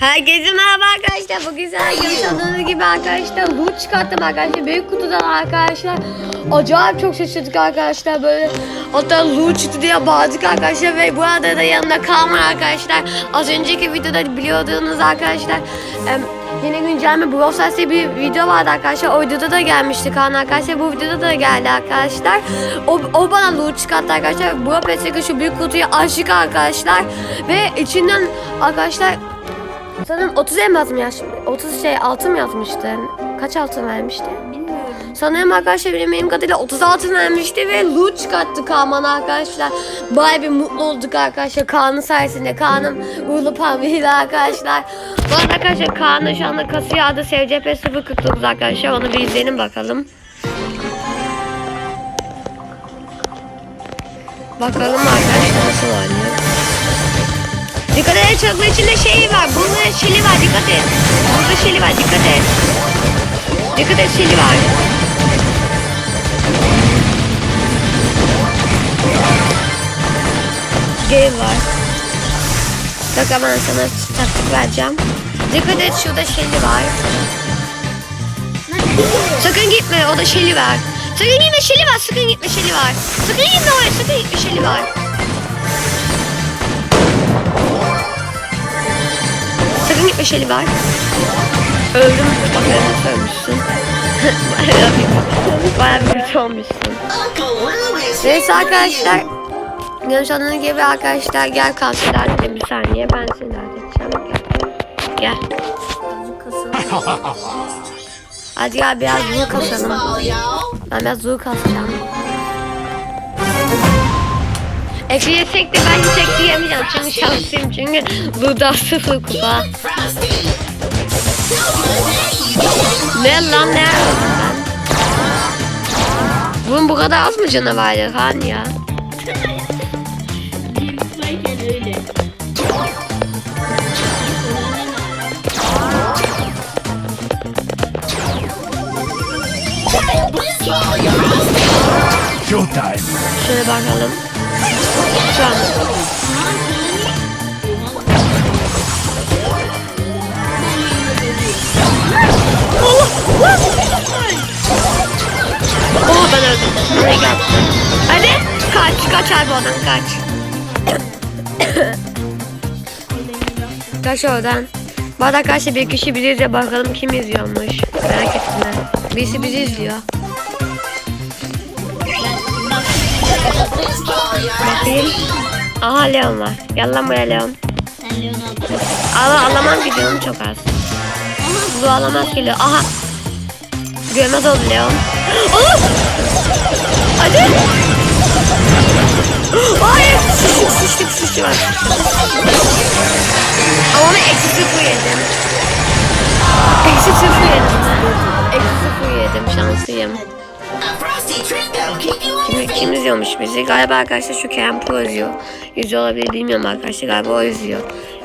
Herkese merhaba arkadaşlar. Bugün size gördüğünüz gibi arkadaşlar loot çıkarttım arkadaşlar. Büyük kutudan arkadaşlar. Acayip çok şaşırdık arkadaşlar. Böyle hatta loot çıktı diye bağırdık arkadaşlar. Ve bu arada da yanında Kaan arkadaşlar. Az önceki videoda biliyordunuz arkadaşlar. Yeni güncelleme Brawl Stars diye bir video vardı arkadaşlar. O videoda da gelmişti Kaan arkadaşlar. Bu videoda da geldi arkadaşlar. O, o bana loot çıkarttı arkadaşlar. Brawl Pass'teki şu büyük kutuyu açtık arkadaşlar. Ve içinden arkadaşlar Sanırım 30 elmas mı yaş 30 şey altın mı yazmıştı? Kaç altın vermişti? Bilmiyorum. Sanırım arkadaşlar benim kadarıyla 30 altın vermişti ve loot çıkarttı Kaan'dan arkadaşlar. Baya bir mutlu olduk arkadaşlar Kaan'ın sayesinde. Kaan'ım uğurlu pambıyla arkadaşlar. Bu arada arkadaşlar Kaan'ın şu anda kasıyor adı SCP 049 arkadaşlar. Onu bir izleyelim bakalım. Bakalım arkadaşlar nasıl oynuyor. Dikkat et çakma içinde şey var. Burada şeli var dikkat et. Burada şeli var dikkat et. Dikkat et şeli var. Gay var. Bak ben sana taktik vereceğim. Dikkat et şurada şeli var. Sakın gitme o da şeli var. Sakın gitme şeli var. Sakın gitme şeli var. Sakın gitme oraya. Sakın gitme şeli var. Sakın gitme şeli var. Öldüm. Bak nasıl ölmüşsün. Bayağı bir, bayağı kötü olmuşsun. Neyse arkadaşlar. Görüş anladığınız gibi arkadaşlar gel kalsın dedim bir saniye ben seni halledeceğim. Gel. Hadi gel biraz zul kasalım. Ben biraz zul kasacağım. Ekleyesek de ben hiç ekleyemeyeceğim çünkü şanslıyım çünkü burada sıfır kupa. Ne lan ne? Bunun bu kadar az mı canavarı Han ya? Showtime. Şöyle bakalım. An. Oh ben öldüm. Buraya gel. Hadi kaç kaç abi oradan kaç. kaç oradan. Bu arada arkadaşlar bir kişi bizi izliyor bakalım kim izliyormuş. Merak etme. Birisi bizi izliyor. Bakayım. Aha Leon var. Gel lan buraya Leon. Sen Leon aldın. Ala alamam ki canım çok az. Bu alamaz Leon. Aha. Görmez oldu Leon. Aa! Hadi. Hayır. Sıçtık sıçtık sıçtık. var. Ama ben eksi sıfır yedim. Eksi sıfır yedim. Eksi sıfır yedim. Şanslıyım. Kim, kim izliyormuş bizi? Galiba arkadaşlar şu Kerem Pro izliyor. İzliyor olabilir bilmiyorum arkadaşlar. Galiba o izliyor.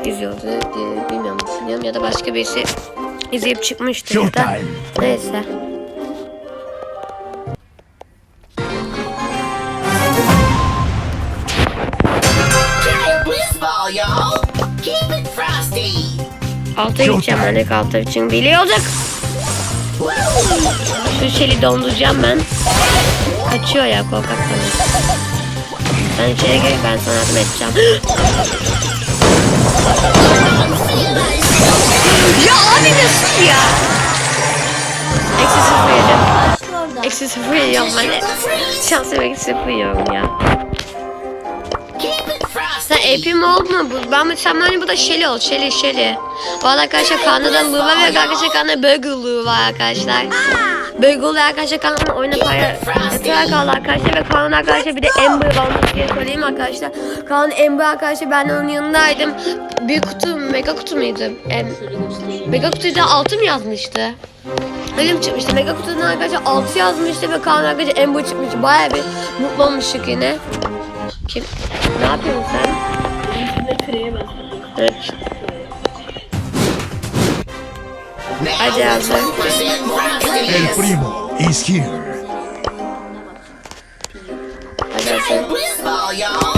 İzliyordu diye bilmiyorum düşünüyorum. Ya da başka birisi izleyip çıkmıştır ya da. Neyse. Blitzball, y'all. Keep it frosty. Alta gideceğim ben de alta için biliyorduk. Şu şeli donduracağım ben. Kaçıyor ya korkak tabii. Sen içeri gir ben sana yardım edeceğim. ya abi nasıl ya? Eksi sıfır yedim. Eksi sıfır yiyorum ben de. Şansım eksi sıfır yiyorum ya. Sen AP mi oldu mu? Bu- Ben sen hani bu da Shelly ol. Shelly Shelly. Bu arada arkadaşlar Kanada'dan Lua var ve arkadaşlar Kanada Burger Lua var arkadaşlar. Lua arkadaşlar Kanada'nın oyuna para yatırarak kaldı arkadaşlar ve Kanada arkadaşlar bir de Amber var onu diye söyleyeyim arkadaşlar. Kanada Amber arkadaşlar ben onun yanındaydım. Bir kutu mega kutu muydu? Em, mega kutuda altı mı yazmıştı? Öyle mi çıkmıştı? Mega kutudan arkadaşlar 6 yazmıştı ve Kaan arkadaşlar Amber çıkmıştı. Baya bir mutlu olmuştuk yine. Kim? Ne yapıyorsun sen? Evet. Hadi Azra. El primo is here. Hadi Azra.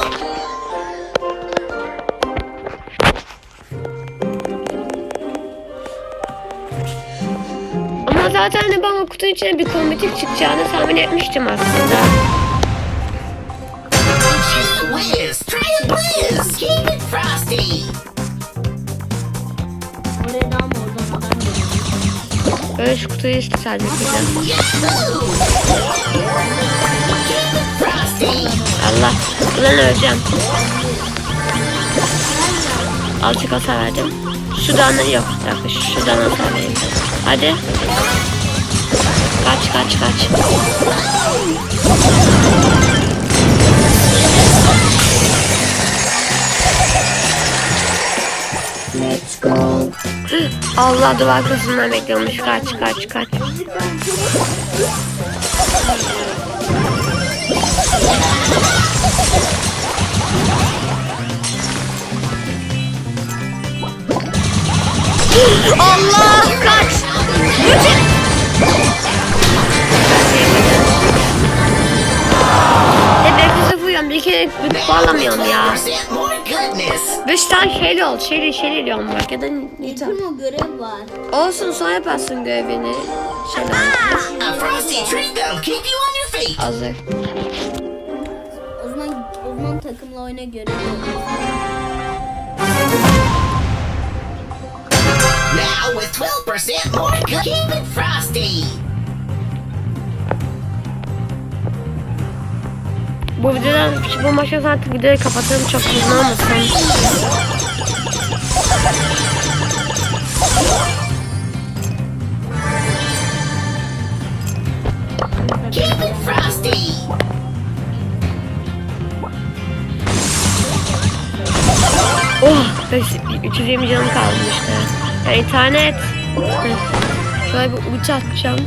Ama zaten hani de bana kutunun içine bir kombitik çıkacağını tahmin etmiştim aslında. Da ama oradan adam kutuyu işte sadece. Allah. Ulan öleceğim. Azıcık hasar verdim. Şuradan yok. Dakika şuradan hasar vereyim. Hadi. Kaç kaç kaç. Allah duvar arkasından bekliyormuş. Kaç kaç kaç. Allah kaç. Hep herkese vuruyorum. Bir kere bağlamıyorum ya. 5% more goodness. Beş tane şeyli ol. Şeyli şeyli diyorum bak. Ya da Nita. Bütün o görev var. Olsun sonra yaparsın görevini. Şeyler. A frosty treat that'll keep you on your feet. Hazır. O zaman, o zaman takımla oyna görev. Now with 12% more. Keep it frosty. Bu videodan bu maçtan artık videoyu kapatalım çok uzun olmasın. Oh! beş- 320 canım kaldı işte. Ya internet. Şöyle bir uç atacağım.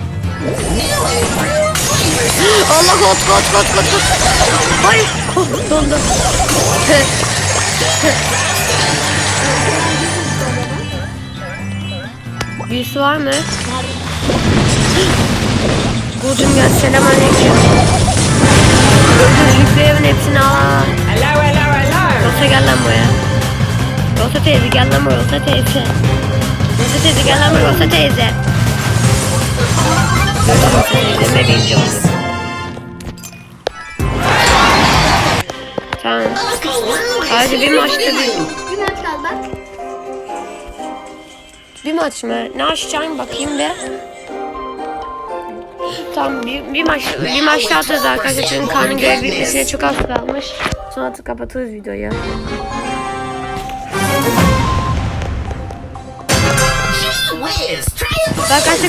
Allah kot kot kot kot kot. Hayır. Oh, dondu. Birisi var mı? Burcum gel selam aleyküm. Yükleyemin hepsini al. Hello, hello, hello. Rosa gel lan buraya. Rosa teyze gel lan buraya Rosa teyze. Rosa teyze gel lan buraya Rosa teyze. Bebeğim canım. Tamam. Hadi bir maçta bir. Bir maç kaldı bak. bir maç mı? Ne açacağım bakayım bir. Tamam bir, bir maç bir maçta atarız arkadaşlar çünkü karnın görev bitmesine çok az kalmış. Sonra artık kapatırız videoyu. Gee whiz, try a Arkadaşlar